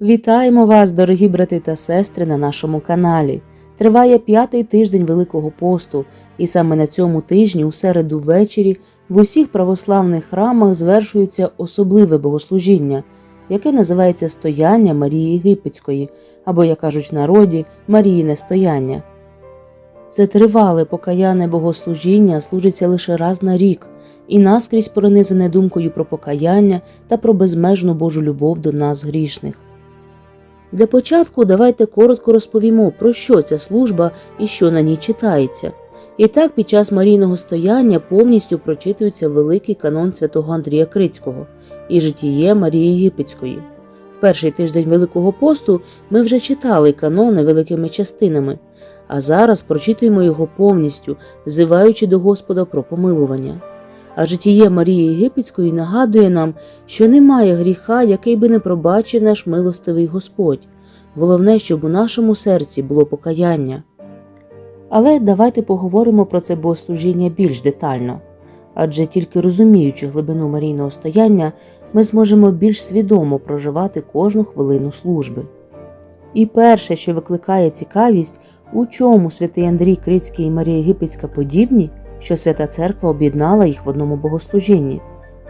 Вітаємо вас, дорогі брати та сестри, на нашому каналі. Триває п'ятий тиждень Великого посту, і саме на цьому тижні, у середу ввечері, в усіх православних храмах звершується особливе богослужіння, яке називається Стояння Марії Єгипетської, або, як кажуть в народі, Маріїне стояння. Це тривале покаянне богослужіння служиться лише раз на рік і наскрізь пронизане думкою про покаяння та про безмежну Божу любов до нас грішних. Для початку давайте коротко розповімо, про що ця служба і що на ній читається. І так під час марійного стояння повністю прочитується великий канон святого Андрія Крицького і житіє Марії Єгипетської. В перший тиждень Великого посту ми вже читали канони великими частинами, а зараз прочитуємо його повністю, взиваючи до Господа про помилування. А житіє Марії Єгипетської нагадує нам, що немає гріха, який би не пробачив наш милостивий Господь. Головне, щоб у нашому серці було покаяння. Але давайте поговоримо про це богослужіння більш детально. Адже тільки розуміючи глибину марійного стояння, ми зможемо більш свідомо проживати кожну хвилину служби. І перше, що викликає цікавість, у чому святий Андрій Крицький і Марія Єгипетська подібні, що Свята Церква об'єднала їх в одному богослужінні.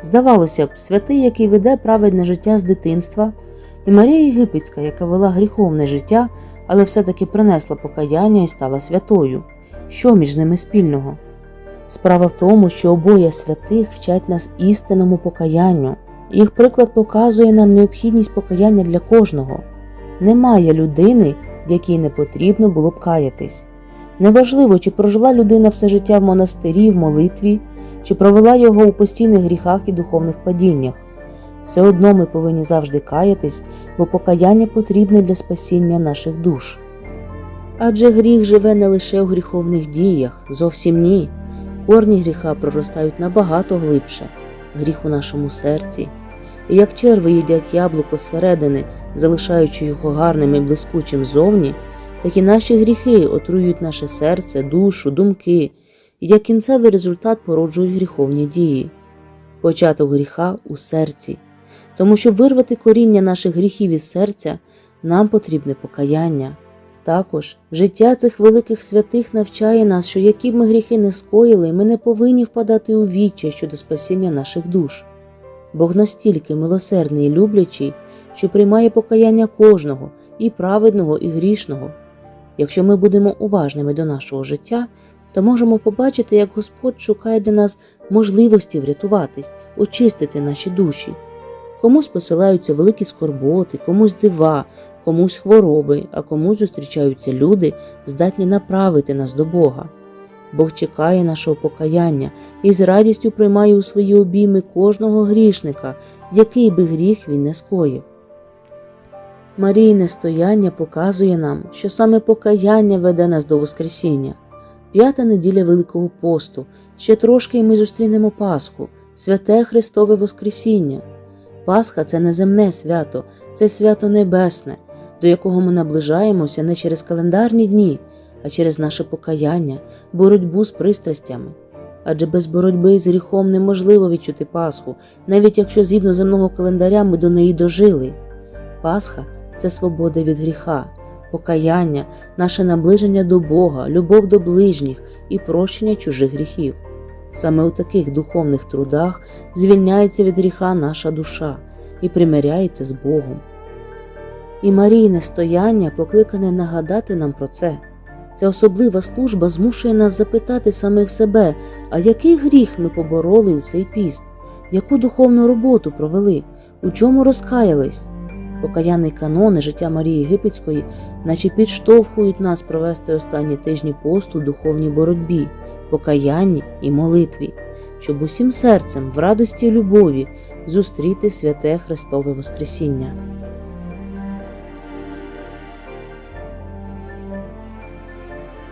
Здавалося б, святий, який веде праведне життя з дитинства, і Марія Єгипетська, яка вела гріховне життя, але все-таки принесла покаяння і стала святою. Що між ними спільного? Справа в тому, що обоє святих вчать нас істинному покаянню. Їх приклад показує нам необхідність покаяння для кожного. Немає людини, якій не потрібно було б каятись. Неважливо, чи прожила людина все життя в монастирі, в молитві, чи провела його у постійних гріхах і духовних падіннях. Все одно ми повинні завжди каятись, бо покаяння потрібне для спасіння наших душ. Адже гріх живе не лише в гріховних діях, зовсім ні. Корні гріха проростають набагато глибше, гріх у нашому серці. І як черви їдять яблуко зсередини, залишаючи його гарним і блискучим зовні, так і наші гріхи отруюють наше серце, душу, думки, і як кінцевий результат породжують гріховні дії. Початок гріха у серці. Тому щоб вирвати коріння наших гріхів із серця, нам потрібне покаяння. Також життя цих великих святих навчає нас, що які б ми гріхи не скоїли, ми не повинні впадати у віччя щодо спасіння наших душ. Бог настільки милосердний і люблячий, що приймає покаяння кожного, і праведного, і грішного. Якщо ми будемо уважними до нашого життя, то можемо побачити, як Господь шукає для нас можливості врятуватись, очистити наші душі. Комусь посилаються великі скорботи, комусь дива, комусь хвороби, а комусь зустрічаються люди, здатні направити нас до Бога. Бог чекає нашого покаяння і з радістю приймає у свої обійми кожного грішника, який би гріх він не скоїв. Марійне стояння показує нам, що саме покаяння веде нас до Воскресіння. П'ята неділя Великого посту, ще трошки і ми зустрінемо Пасху, святе Христове Воскресіння. Пасха це не земне свято, це свято небесне, до якого ми наближаємося не через календарні дні, а через наше покаяння, боротьбу з пристрастями. Адже без боротьби з гріхом неможливо відчути Пасху, навіть якщо згідно земного календаря ми до неї дожили. Пасха це свобода від гріха, покаяння, наше наближення до Бога, любов до ближніх і прощення чужих гріхів. Саме у таких духовних трудах звільняється від гріха наша душа і примиряється з Богом. І Марійне стояння покликане нагадати нам про це. Ця особлива служба змушує нас запитати самих себе, а який гріх ми побороли у цей піст, яку духовну роботу провели, у чому розкаялись. Покаянний канон і життя Марії Єгипетської, наче підштовхують нас провести останні тижні посту духовній боротьбі, покаянні і молитві, щоб усім серцем в радості і любові зустріти святе Христове Воскресіння.